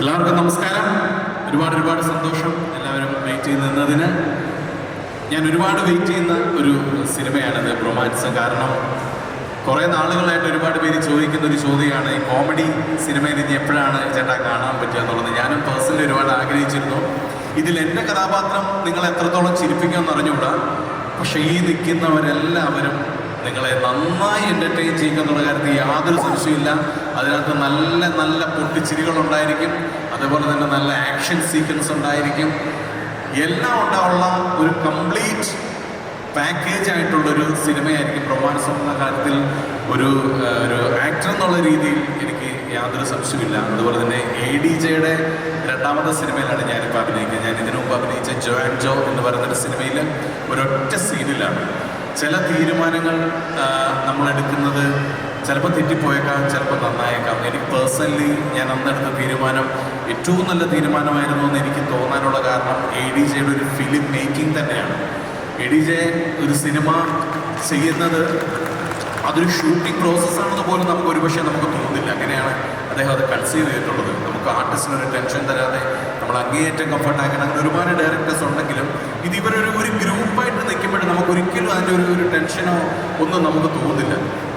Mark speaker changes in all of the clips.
Speaker 1: ഒരുപാട് ഒരുപാട് സന്തോഷം എല്ലാവരും വെയിറ്റ് ചെയ്ത് നിന്നതിന്. ഞാൻ ഒരുപാട് വെയിറ്റ് ചെയ്യുന്ന ഒരു സിനിമയാണിത് റൊമാൻസ് കാരണം കുറേ നാളുകളായിട്ട് ഒരുപാട് പേര് ചോദിക്കുന്ന ഒരു ചോദ്യമാണ് ഈ കോമഡി സിനിമയിൽ ഇനി എപ്പോഴാണ് ചേട്ടാ കാണാൻ പറ്റുക എന്നുള്ളത്? ഞാനും പേഴ്സണലി ഒരുപാട് ആഗ്രഹിച്ചിരുന്നു. ഇതിൽ എന്റെ കഥാപാത്രം നിങ്ങൾ എത്രത്തോളം ചിരിപ്പിക്കുമെന്ന് അറിഞ്ഞുകൂടാ പക്ഷേ ഈ നിൽക്കുന്നവരെല്ലാവരും നിങ്ങളെ നന്നായി എന്റർടൈൻ ചെയ്യുക എന്നുള്ള കാര്യത്തിൽ യാതൊരു സംശയമില്ല അതിനകത്ത് നല്ല നല്ല പൊട്ടിച്ചിരികൾ ഉണ്ടായിരിക്കും അതുപോലെ തന്നെ നല്ല ആക്ഷൻ സീക്വൻസ് ഉണ്ടായിരിക്കും. എല്ലാം ഉണ്ടാവുള്ള ഒരു കംപ്ലീറ്റ് പാക്കേജ് ആയിട്ടുള്ളൊരു സിനിമയായിരിക്കും റൊമാൻസ് എന്ന കാര്യത്തിൽ ഒരു ഒരു ആക്ടർ എന്നുള്ള രീതിയിൽ എനിക്ക് യാതൊരു സംശയമില്ല അതുപോലെ തന്നെ എ ഡി ജെയുടെ രണ്ടാമത്തെ സിനിമയിലാണ് ഞാനിപ്പോൾ അഭിനയിക്കുന്നത്. ഞാൻ ഇതിനു മുമ്പ് അഭിനയിച്ച ജോ ആൻഡ് ജോ എന്ന് പറയുന്ന ഒരു സിനിമയിൽ ഒരൊറ്റ സീനിലാണ് ചില തീരുമാനങ്ങൾ നമ്മൾ എടുക്കുന്നത് ചിലപ്പോൾ തെറ്റിപ്പോയേക്കാം ചിലപ്പോൾ നന്നായേക്കാം. എനിക്ക് പേഴ്സണലി ഞാൻ അന്നെടുത്ത തീരുമാനം ഏറ്റവും നല്ല തീരുമാനമായിരുന്നു എന്ന് എനിക്ക് തോന്നാനുള്ള കാരണം എ ഡി ജെയുടെ ഒരു ഫിലിം മേക്കിംഗ് തന്നെയാണ്. എ ഡി ജെ ഒരു സിനിമ ചെയ്യുന്നത് അതൊരു ഷൂട്ടിംഗ് പ്രോസസ്സാണെന്ന് പോലും നമുക്ക് ഒരുപക്ഷെ നമുക്ക് തോന്നുന്നില്ല. അങ്ങനെയാണ് അദ്ദേഹം അത് കൺസീവ് ചെയ്തിട്ടുള്ളത്. നമുക്ക് ആർട്ടിസ്റ്റിന് ഒരു ടെൻഷൻ തരാതെ നമ്മൾ അങ്ങേയറ്റം കംഫർട്ട് ആക്കണം അങ്ങനെ ഒരുപാട് ഡയറക്ടേഴ്സ് ഉണ്ടെങ്കിലും ഇത് ഇവരൊരു ഒരു ഗ്രൂപ്പായിട്ട് നിൽക്കുമ്പോഴും നമുക്ക് ഒരിക്കലും അതിന്റെ ഒരു ഒരു ടെൻഷനോ ഒന്നും നമുക്ക് തോന്നുന്നില്ല.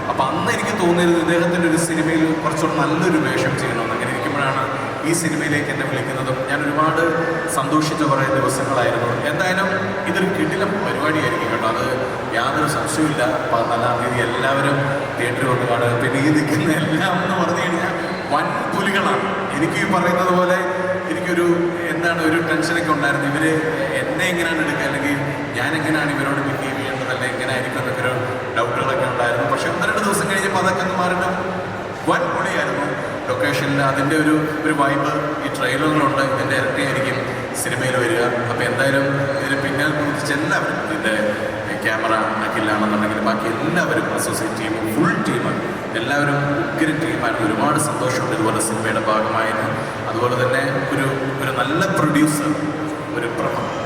Speaker 1: അപ്പം അന്ന് എനിക്ക് തോന്നിയത് ഇദ്ദേഹത്തിന്റെ ഒരു സിനിമയിൽ കുറച്ചുകൂടെ നല്ലൊരു വേഷം ചെയ്യണമെന്ന് അങ്ങനെ ഇരിക്കുമ്പോഴാണ് ഈ സിനിമയിലേക്ക് എന്നെ വിളിക്കുന്നതും ഞാൻ ഒരുപാട് സന്തോഷിച്ച കുറേ ദിവസങ്ങളായിരുന്നു. എന്തായാലും ഇതൊരു കിടിലം പരിപാടിയായിരിക്കും കേട്ടോ. അത് യാതൊരു സംശയമില്ല പതിനാലാം തീയതി എല്ലാവരും തിയേറ്ററിൽ വന്ന് കാണുക. പിന്നെ ഈ നിൽക്കുന്ന എല്ലാം എന്ന് പറഞ്ഞു കഴിഞ്ഞാൽ വൻ പുലികളാണ്. എനിക്ക് ഈ പറയുന്നത് പോലെ എനിക്കൊരു എന്താണ് ഒരു ടെൻഷനൊക്കെ ഉണ്ടായിരുന്നു. ഇവർ എന്നെ എങ്ങനെയാണ് എടുക്കുക? അല്ലെങ്കിൽ ഞാൻ എങ്ങനെയാണ് ഇവരോട് ബിഹേവ് ചെയ്യേണ്ടത്? അല്ലെങ്കിൽ എങ്ങനെ ആയിരിക്കും എന്നൊക്കെ ഒരു ഡൗട്ടുകളൊക്കെ ഉണ്ടായിരുന്നു പക്ഷെ ഒന്ന് രണ്ട് ഒന്ന് വൻ പൊളിയായിരുന്നു. ലൊക്കേഷനിൽ അതിന്റെ ഒരു ഒരു വൈബ് ഈ ട്രെയിലറിലുണ്ട് ഇതിന്റെ ഇരട്ടിയായിരിക്കും സിനിമയിൽ വരിക. അപ്പോൾ എന്തായാലും ഇതിന് പിന്നെ കുറിച്ച് എല്ലാവരും ഇതിന്റെ ക്യാമറ അഖിലാണെന്നുണ്ടെങ്കിൽ ബാക്കി എല്ലാവരും അസോസിയേറ്റ് ടീം ഫുൾ ടീം എല്ലാവരും ഉഗ്ര ടീമായിരുന്നു ഒരുപാട് സന്തോഷമുണ്ട് ഇതുപോലെ സിനിമയുടെ ഭാഗമായിരുന്നു അതുപോലെ തന്നെ ഒരു ഒരു നല്ല പ്രൊഡ്യൂസർ ഒരു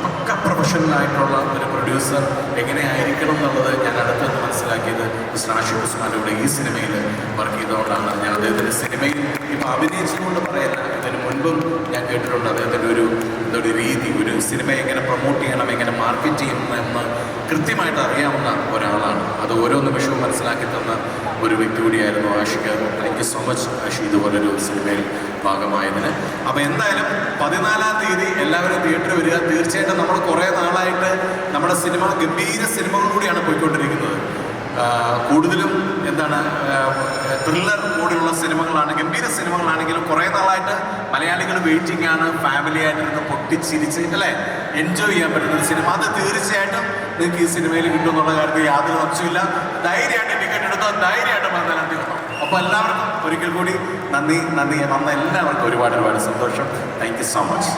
Speaker 1: പക്ക പ്രൊഫഷണൽ ആയിട്ടുള്ള ഒരു പ്രൊഡ്യൂസർ എങ്ങനെയായിരിക്കണം എന്നുള്ളത് ഞാൻ അടുത്തത് മനസ്സിലാക്കിയത് മിസ്റ്റർ ആഷിഫ് ഉസ്മാനോട് ഈ സിനിമയിൽ വർക്ക് ചെയ്തുകൊണ്ടാണ്. ഞാൻ അദ്ദേഹത്തിന്റെ സിനിമയിൽ ഇപ്പോൾ അഭിനയിച്ചുകൊണ്ട് പറയല്ല ഇതിന് മുൻപും ഞാൻ കേട്ടിട്ടുണ്ട് അദ്ദേഹത്തിന്റെ ഒരു എന്തൊരു രീതി ഒരു സിനിമ എങ്ങനെ പ്രൊമോട്ട് ചെയ്യണം മാർക്കറ്റ് ചെയ്യുന്നു എന്ന് കൃത്യമായിട്ട് അറിയാവുന്ന ഒരാളാണ്. അത് ഓരോ നിമിഷവും മനസ്സിലാക്കി തന്ന ഒരു വ്യക്തി കൂടിയായിരുന്നു Ashiq thank you so much Ashi ഇതുപോലൊരു സിനിമയിൽ ഭാഗമായതിന്. അപ്പോൾ എന്തായാലും പതിനാലാം തീയതി എല്ലാവരും തിയേറ്ററിൽ വരിക. തീർച്ചയായിട്ടും നമ്മൾ കുറേ നാളായിട്ട് നമ്മുടെ സിനിമ ഗംഭീര സിനിമകൾ കൂടിയാണ് പോയിക്കൊണ്ടിരിക്കുന്നത്. കൂടുതലും എന്താണ് ത്രില്ലർ കൂടിയുള്ള സിനിമകളാണ് ഗംഭീര സിനിമകളാണെങ്കിലും കുറേ നാളായിട്ട് മലയാളികൾ വെയിറ്റിംഗ് ആണ് ഫാമിലി ആയിട്ടിരുന്ന് പൊട്ടിച്ചിരിച്ച് അല്ലേ? എൻജോയ് ചെയ്യാൻ പറ്റുന്ന ഒരു സിനിമ അത് തീർച്ചയായിട്ടും നിങ്ങൾക്ക് ഈ സിനിമയിൽ കിട്ടും എന്നുള്ള കാര്യത്തിൽ യാതൊരു സംശയമില്ല ധൈര്യമായിട്ട് ടിക്കറ്റ് എടുത്തോ ധൈര്യമായിട്ട് തീയതി വന്നോ. അപ്പോൾ എല്ലാവർക്കും ഒരിക്കൽ കൂടി നന്ദി നന്ദി. വന്ന എല്ലാവർക്കും ഒരുപാട് ഒരുപാട് സന്തോഷം. Thank so much